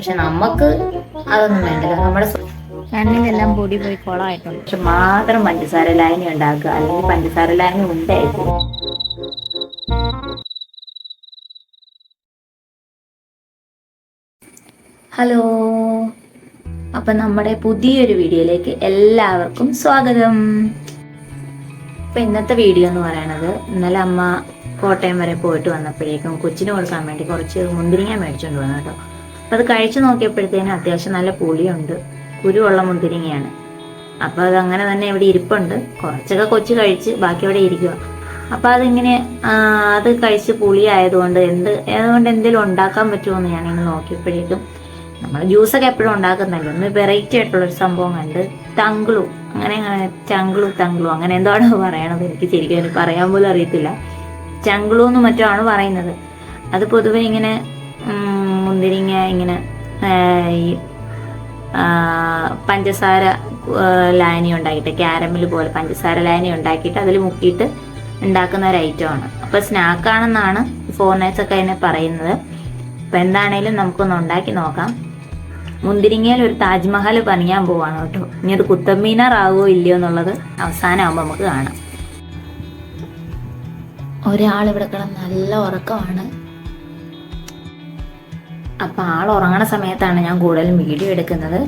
പക്ഷെ നമുക്ക് അതൊന്നും വേണ്ടല്ലോ. നമ്മുടെ കണ്ണിലെല്ലാം പൊടി പോയി കുളമായിട്ടുണ്ട് പക്ഷെ മാത്രം പഞ്ചസാര ലായനി ഉണ്ടാക്കുക. അല്ലെങ്കിൽ പഞ്ചസാര ലായനി ഉണ്ടായിരിക്കും. ഹലോ. അപ്പം നമ്മുടെ പുതിയൊരു വീഡിയോയിലേക്ക് എല്ലാവർക്കും സ്വാഗതം. അപ്പം ഇന്നത്തെ വീഡിയോ എന്ന് പറയണത് ഇന്നലെ അമ്മ കോട്ടയം വരെ പോയിട്ട് വന്നപ്പോഴേക്കും കൊച്ചിന് കൊടുക്കാൻ വേണ്ടി കുറച്ച് മുന്തിരിങ്ങ മേടിച്ചുകൊണ്ട് വന്നു കേട്ടോ. അപ്പം അത് കഴിച്ചു നോക്കിയപ്പോഴത്തേനും അത്യാവശ്യം നല്ല പുളിയുണ്ട്. കുരുവുള്ള മുന്തിരിങ്ങയാണ്. അപ്പോൾ അതങ്ങനെ തന്നെ ഇവിടെ ഇരിപ്പുണ്ട്. കുറച്ചൊക്കെ കൊച്ചു കഴിച്ച് ബാക്കി അവിടെ ഇരിക്കുക അപ്പോൾ അതിങ്ങനെ അത് കഴിച്ച് പുളി ആയതുകൊണ്ട് എന്ത് അതുകൊണ്ട് എന്തെങ്കിലും ഉണ്ടാക്കാൻ പറ്റുമോ എന്ന് ഞാനിങ്ങനെ നോക്കിയപ്പോഴേക്കും നമ്മൾ ജ്യൂസൊക്കെ എപ്പോഴും ഉണ്ടാക്കുന്നല്ലോ ഒന്ന് വെറൈറ്റി ആയിട്ടുള്ളൊരു സംഭവം കണ്ട് തങ്കളു. അങ്ങനെ ചങ്കളു തങ്കളു അങ്ങനെ എന്താണ് പറയണത്? എനിക്ക് ശരിക്കും പറയാൻ പോലും അറിയത്തില്ല. ചങ്കളു എന്ന് മറ്റോ ആണ് പറയുന്നത്? അത് പൊതുവെ ഇങ്ങനെ മുന്തിരിങ്ങ ഇങ്ങനെ ഈ പഞ്ചസാര ലായനി ഉണ്ടാക്കിയിട്ട് ക്യാരമിൽ പോലെ പഞ്ചസാര ലായനി ഉണ്ടാക്കിയിട്ട് അതിൽ മുക്കിയിട്ട് ഉണ്ടാക്കുന്ന ഒരു ആണ്. അപ്പോൾ സ്നാക്കാണെന്നാണ് ഫോറിനേഴ്സ് ഒക്കെ അതിനെ പറയുന്നത്. അപ്പം എന്താണേലും നമുക്കൊന്ന് ഉണ്ടാക്കി നോക്കാം. മുന്തിരിങ്ങയിൽ ഒരു താജ്മഹൽ പണിയാൻ പോവാണ് കേട്ടോ. ഇനി അത് കുത്തമ്മീനാർ ആവുമോ ഇല്ലയോ എന്നുള്ളത് അവസാനമാകുമ്പോൾ നമുക്ക് കാണാം. ഒരാൾ ഇവിടെ കിടന്ന് നല്ല ഉറക്കമാണ്. അപ്പം ആൾ ഉറങ്ങണ സമയത്താണ് ഞാൻ കൂടുതലും വീഡിയോ എടുക്കുന്നത്.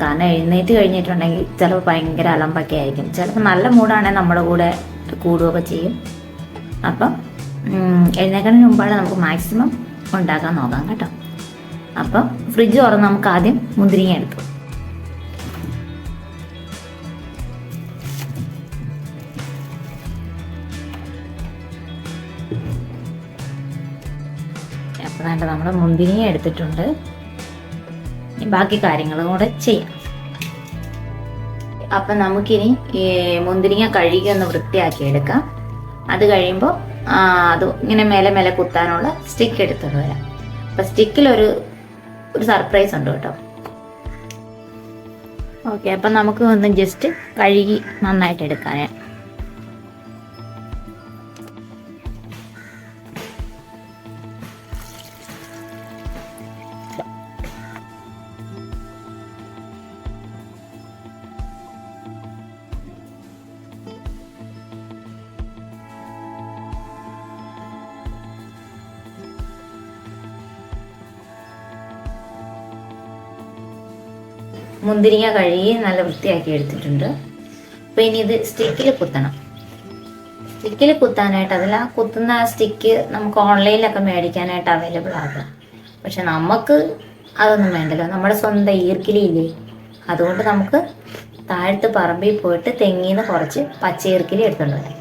കാരണം എഴുന്നേറ്റ് കഴിഞ്ഞിട്ടുണ്ടെങ്കിൽ ചിലപ്പോൾ ഭയങ്കര അലമ്പൊക്കെ ആയിരിക്കും. ചിലപ്പോൾ നല്ല മൂടാണെങ്കിൽ നമ്മുടെ കൂടെ കൂടുകയൊക്കെ ചെയ്യും. അപ്പം എഴുന്നേക്കണതിന് മുമ്പാണ് നമുക്ക് മാക്സിമം ഉണ്ടാക്കാൻ നോക്കാം കേട്ടോ. അപ്പം ഫ്രിഡ്ജ് തുറന്ന് നമുക്ക് ആദ്യം മുന്തിരിങ്ങ എടുത്തു അപ്പോൾ മുന്തിരിയും എടുത്തിട്ടുണ്ട്. ബാക്കി കാര്യങ്ങളും കൂടെ ചെയ്യാം. അപ്പം നമുക്കിനി മുന്തിരിങ്ങ കഴുകി ഒന്ന് വൃത്തിയാക്കി എടുക്കാം. അത് കഴിയുമ്പോൾ അത് ഇങ്ങനെ മേലെ മേലെ കുത്താനുള്ള സ്റ്റിക്ക് എടുത്തിട്ട് വരാം. അപ്പം സ്റ്റിക്കിലൊരു ഒരു സർപ്രൈസ് ഉണ്ട് കേട്ടോ. ഓക്കെ അപ്പം നമുക്ക് ഒന്ന് ജസ്റ്റ് കഴുകി നന്നായിട്ട് എടുക്കാനേ. മുന്തിരിങ്ങ കഴുകി നല്ല വൃത്തിയാക്കി എടുത്തിട്ടുണ്ട്. അപ്പോൾ ഇനി ഇത് സ്റ്റിക്കിൽ കുത്തണം. സ്റ്റിക്കിൽ കുത്താനായിട്ട് അതിൽ ആ കുത്തുന്ന ആ സ്റ്റിക്ക് നമുക്ക് ഓൺലൈനിലൊക്കെ മേടിക്കാനായിട്ട് അവൈലബിൾ ആകാം പക്ഷെ നമുക്ക് അതൊന്നും വേണ്ടല്ലോ. നമ്മുടെ സ്വന്തം ഈർക്കിലിയില്ലേ അതുകൊണ്ട് നമുക്ക് താഴത്ത് പറമ്പിൽ പോയിട്ട് തെങ്ങിന്ന് കുറച്ച് പച്ച ഈർക്കിലി എടുത്തുകൊണ്ട് വരാം.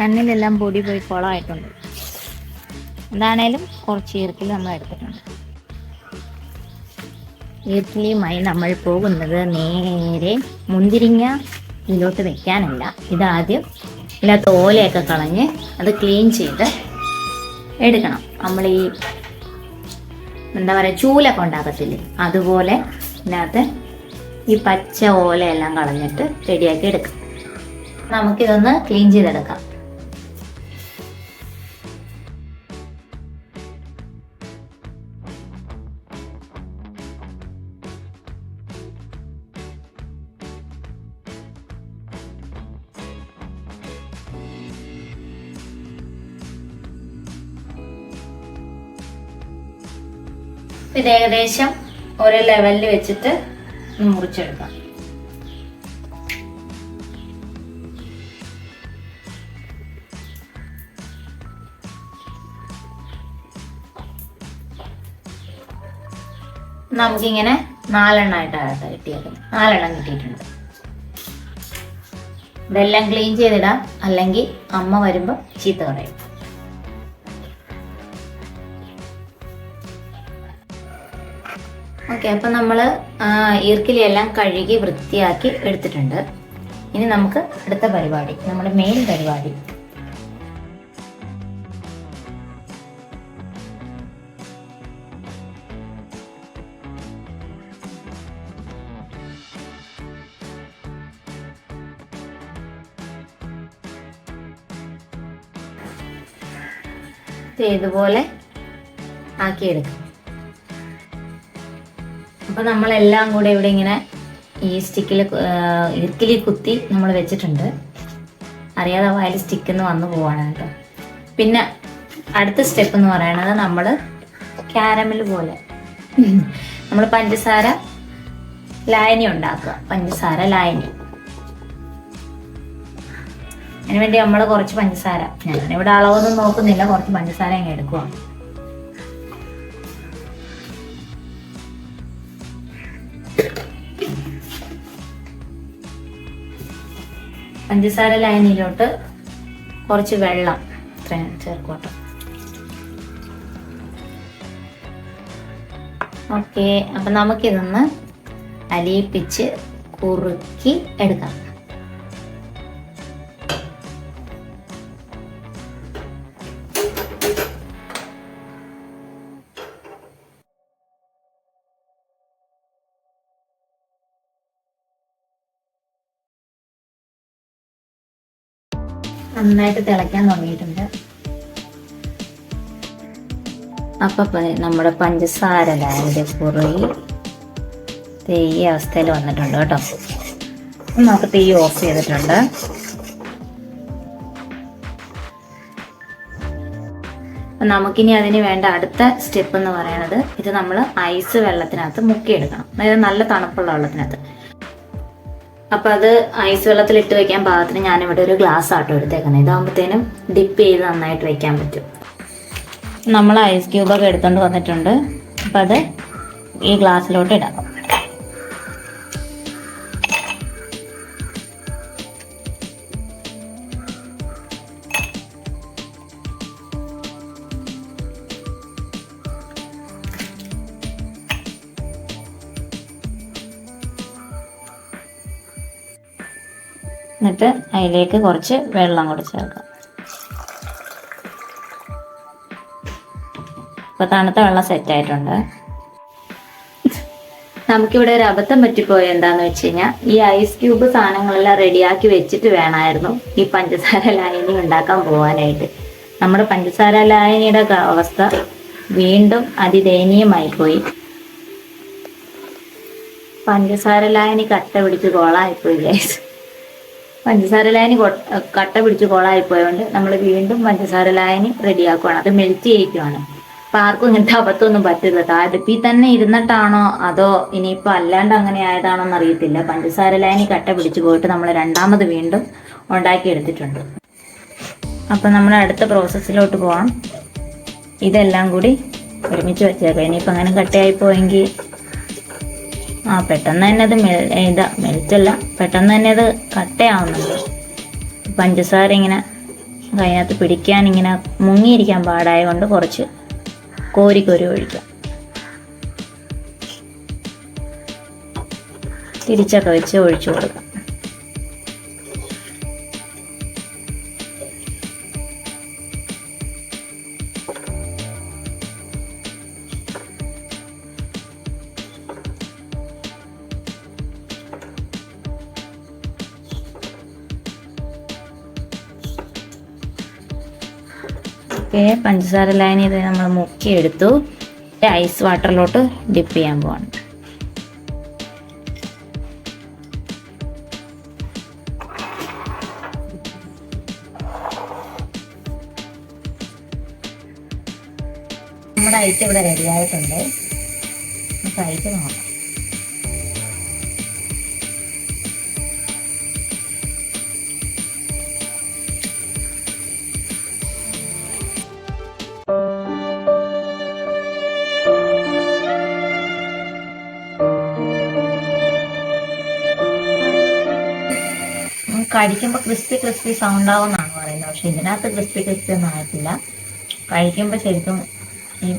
കണ്ണിലെല്ലാം പൊടി പോയി കുളമായിട്ടുണ്ട്. എന്താണേലും കുറച്ച് ഈർക്കിൽ നമ്മൾ എടുത്തിട്ടുണ്ട്. ഈർക്കിലിയുമായി നമ്മൾ പോകുന്നത് നേരെ മുന്തിരിങ്ങ ഇതിലോട്ട് വെക്കാനല്ല. ഇതാദ്യം ഇല്ല തോലയൊക്കെ കളഞ്ഞ് അത് ക്ലീൻ ചെയ്ത് എടുക്കണം. നമ്മൾ ഈ എന്താ പറയുക ചൂലൊക്കെ ഉണ്ടാക്കത്തില്ലേ? അതുപോലെ ഇതിനകത്ത് ഈ പച്ച ഓലയെല്ലാം കളഞ്ഞിട്ട് റെഡിയാക്കി എടുക്കാം. നമുക്കിതൊന്ന് ക്ലീൻ ചെയ്തെടുക്കാം. ഇത് ഏകദേശം ഒരു ലെവലിൽ വെച്ചിട്ട് മുറിച്ചെടുക്കാം. നമുക്കിങ്ങനെ നാലെണ്ണമായിട്ടാണ് കേട്ടോ കിട്ടിയത് നാലെണ്ണം കിട്ടിയിട്ടുണ്ട്. ഇതെല്ലാം ക്ലീൻ ചെയ്തിടാം. അല്ലെങ്കിൽ അമ്മ വരുമ്പോൾ ചീത്ത പറയും. ഓക്കെ അപ്പോൾ നമ്മൾ ഈർക്കിലിയെല്ലാം കഴുകി വൃത്തിയാക്കി എടുത്തിട്ടുണ്ട്. ഇനി നമുക്ക് അടുത്ത പരിപാടി നമ്മുടെ മെയിൻ പരിപാടി. ഇതുപോലെ ആക്കിയെടുക്കും. അപ്പൊ നമ്മളെല്ലാം കൂടെ ഇവിടെ ഇങ്ങനെ ഈ സ്റ്റിക്കിൽ ഇറുക്കിലി കുത്തി നമ്മൾ വെച്ചിട്ടുണ്ട്. അറിയാതെ വായിൽ സ്റ്റിക്കെന്ന് വന്നു പോവാണ് കേട്ടോ. പിന്നെ അടുത്ത സ്റ്റെപ്പ് എന്ന് പറയുന്നത് നമ്മൾ ക്യാരമിൽ പോലെ. നമ്മൾ പഞ്ചസാര ലായനി ഉണ്ടാക്കുക. പഞ്ചസാര ലായനി. അതിനുവേണ്ടി നമ്മൾ കുറച്ച് പഞ്ചസാര. ഞാനിവിടെ അളവൊന്നും നോക്കുന്നില്ല. കുറച്ച് പഞ്ചസാര അങ്ങ് എടുക്കുക പഞ്ചസാര ലൈനിലോട്ട് കുറച്ച് വെള്ളം ഇത്രയും ചേർക്കോട്ടെ. ഓക്കെ അപ്പം നമുക്കിതൊന്ന് അലിയിപ്പിച്ച് കുറുക്കി എടുക്കാം. നന്നായിട്ട് തിളയ്ക്കാൻ തുടങ്ങിയിട്ടുണ്ട്. അപ്പൊ നമ്മുടെ പഞ്ചസാര കുറുകി ദേ ഈ അവസ്ഥയിൽ വന്നിട്ടുണ്ട് കേട്ടോ. നമുക്ക് തീ ഓഫ് ചെയ്തിട്ടുണ്ട്. നമുക്കിനി അതിന് വേണ്ട അടുത്ത സ്റ്റെപ്പ് എന്ന് പറയുന്നത് ഇത് നമ്മൾ ഐസ് വെള്ളത്തിനകത്ത് മുക്കിയെടുക്കണം. അതായത് നല്ല തണുപ്പുള്ള വെള്ളത്തിനകത്ത്. അപ്പൊ അത് ഐസ് വെള്ളത്തിൽ ഇട്ട് വെക്കാൻ പാകത്തിന് ഇവിടെ ഒരു ഗ്ലാസ് ആട്ടോ എടുത്തേക്കുന്നത് ഇതാകുമ്പോഴത്തേനും ഡിപ്പ് ചെയ്ത് നന്നായിട്ട് വെക്കാൻ പറ്റും. നമ്മൾ ഐസ് ക്യൂബൊക്കെ എടുത്തുകൊണ്ട് വന്നിട്ടുണ്ട്. അപ്പൊ അത് ഈ ഗ്ലാസ്സിലോട്ട് ഇടാം. എന്നിട്ട് അതിലേക്ക് കുറച്ച് വെള്ളം കൂടി ചേർക്കാം. ഇപ്പൊ തണുത്ത വെള്ളം സെറ്റ് ആയിട്ടുണ്ട്. നമുക്കിവിടെ ഒരു അബദ്ധം പറ്റിപ്പോയി എന്താന്ന് വെച്ച് കഴിഞ്ഞാൽ ഈ ഐസ് ക്യൂബ് സാധനങ്ങളെല്ലാം റെഡിയാക്കി വെച്ചിട്ട് വേണമായിരുന്നു ഈ പഞ്ചസാര ലായനി ഉണ്ടാക്കാൻ പോകാനായിട്ട് നമ്മുടെ പഞ്ചസാര ലായനിയുടെ അവസ്ഥ വീണ്ടും അതിദയനീയമായി പോയി. പഞ്ചസാര ലായനി കട്ട പിടിച്ച് കോളായിപ്പോയി ഗൈസ് പഞ്ചസാര ലായനി കട്ട പിടിച്ച് കോളായി പോയതുകൊണ്ട് നമ്മൾ വീണ്ടും പഞ്ചസാര ലായനി റെഡിയാക്കുവാണ്. അത് മെൽറ്റ് ചെയ്യിക്കുവാണ്. അപ്പൊ ആർക്കും ഇങ്ങനത്തെ അബദ്ധമൊന്നും പറ്റില്ല കേട്ടോ അടുപ്പിൽ തന്നെ ഇരുന്നിട്ടാണോ? അതോ ഇനിയിപ്പോ അല്ലാണ്ട് അങ്ങനെ ആയതാണോ എന്ന് അറിയത്തില്ല. പഞ്ചസാര ലായനി കട്ട പിടിച്ച് പോയിട്ട് നമ്മൾ രണ്ടാമത് വീണ്ടും ഉണ്ടാക്കിയെടുത്തിട്ടുണ്ട്. അപ്പൊ നമ്മൾ അടുത്ത പ്രോസസ്സിലോട്ട് പോകാം ഇതെല്ലാം കൂടി ഒരുമിച്ച് വെച്ചേക്കാം. ഇനിയിപ്പോൾ അങ്ങനെ കട്ടയായി പോയെങ്കിൽ ആ പെട്ടെന്ന് തന്നെ അത് മെൽ ഇതാ മെൽറ്റല്ല. പെട്ടെന്ന് തന്നെ അത് കട്ടയാവുന്നുണ്ട്. പഞ്ചസാര ഇങ്ങനെ അതിനകത്ത് പിടിക്കാൻ ഇങ്ങനെ മുങ്ങിയിരിക്കാൻ പാടായ കൊണ്ട് കുറച്ച് കോരി കോരി ഒഴിക്കാം. തിരിച്ചൊക്കെ വെച്ച് ഒഴിച്ചു കൊടുക്കാം. ഓക്കെ പഞ്ചസാര ലൈൻ ഇത് നമ്മൾ മുക്കിയെടുത്തു. ഐസ് വാട്ടറിലോട്ട് ഡിപ്പ് ചെയ്യാൻ പോവാണ്. നമ്മുടെ ഐറ്റം ഇവിടെ റെഡി ആയിട്ടുണ്ട്. നമുക്ക് ഐറ്റം നോക്കാം. കഴിക്കുമ്പോൾ ക്രിസ്പി ക്രിസ്പി സൗണ്ട് ആവുമെന്നാണ് പറയുന്നത്. പക്ഷെ ഇതിനകത്ത് ക്രിസ്പി ക്രിസ്പി ഒന്നും ആയിട്ടില്ല കഴിക്കുമ്പോൾ ശരിക്കും ഈ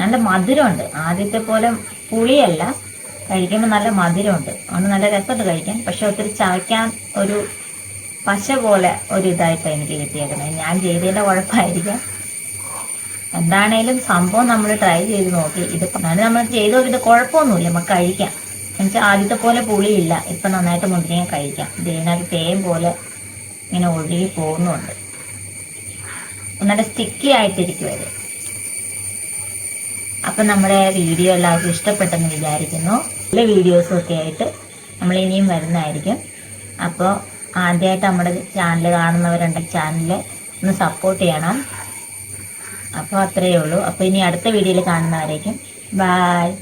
നല്ല മധുരമുണ്ട്. ആദ്യത്തെ പോലെ പുളിയല്ല. കഴിക്കുമ്പോൾ നല്ല മധുരമുണ്ട്. അതുകൊണ്ട് നല്ല രസമുണ്ട് കഴിക്കാൻ. പക്ഷെ ഒത്തിരി ചവയ്ക്കാൻ ഒരു പശ പോലെ ഒരു ഇതായിട്ടാണ് എനിക്ക് കിട്ടിയേക്കുന്നത്. ഞാൻ ചെയ്തതിന്റെ കുഴപ്പമായിരിക്കാം. എന്താണേലും സംഭവം നമ്മൾ ട്രൈ ചെയ്ത് നോക്കി. ഇത് നമ്മൾ ചെയ്ത് നോക്കിയിട്ട് കുഴപ്പമൊന്നുമില്ല. നമുക്ക് കഴിക്കാം. എന്നുവെച്ചാൽ ആദ്യത്തെ പോലെ പുളിയില്ല. ഇപ്പം നന്നായിട്ട് മുന്തിരിങ്ങ കഴിക്കാം. ഇതിനകത്ത് തേൻ പോലെ ഇങ്ങനെ ഒഴുകി പോകുന്നുണ്ട്. നല്ല സ്റ്റിക്കി ആയിട്ടിരിക്കും അത് അപ്പം നമ്മുടെ വീഡിയോ എല്ലാവർക്കും ഇഷ്ടപ്പെട്ടെന്ന് വിചാരിക്കുന്നു. നല്ല വീഡിയോസും ഒക്കെ ആയിട്ട് നമ്മൾ ഇനിയും വരുന്നതായിരിക്കും. അപ്പോൾ ആദ്യമായിട്ട് നമ്മുടെ ചാനൽ കാണുന്നവരുണ്ടെങ്കിൽ ചാനൽ ഒന്ന് സപ്പോർട്ട് ചെയ്യണം. അപ്പോൾ അത്രയേ ഉള്ളൂ. അപ്പോൾ ഇനി അടുത്ത വീഡിയോയിൽ കാണുന്നവരേക്കും. ബായ്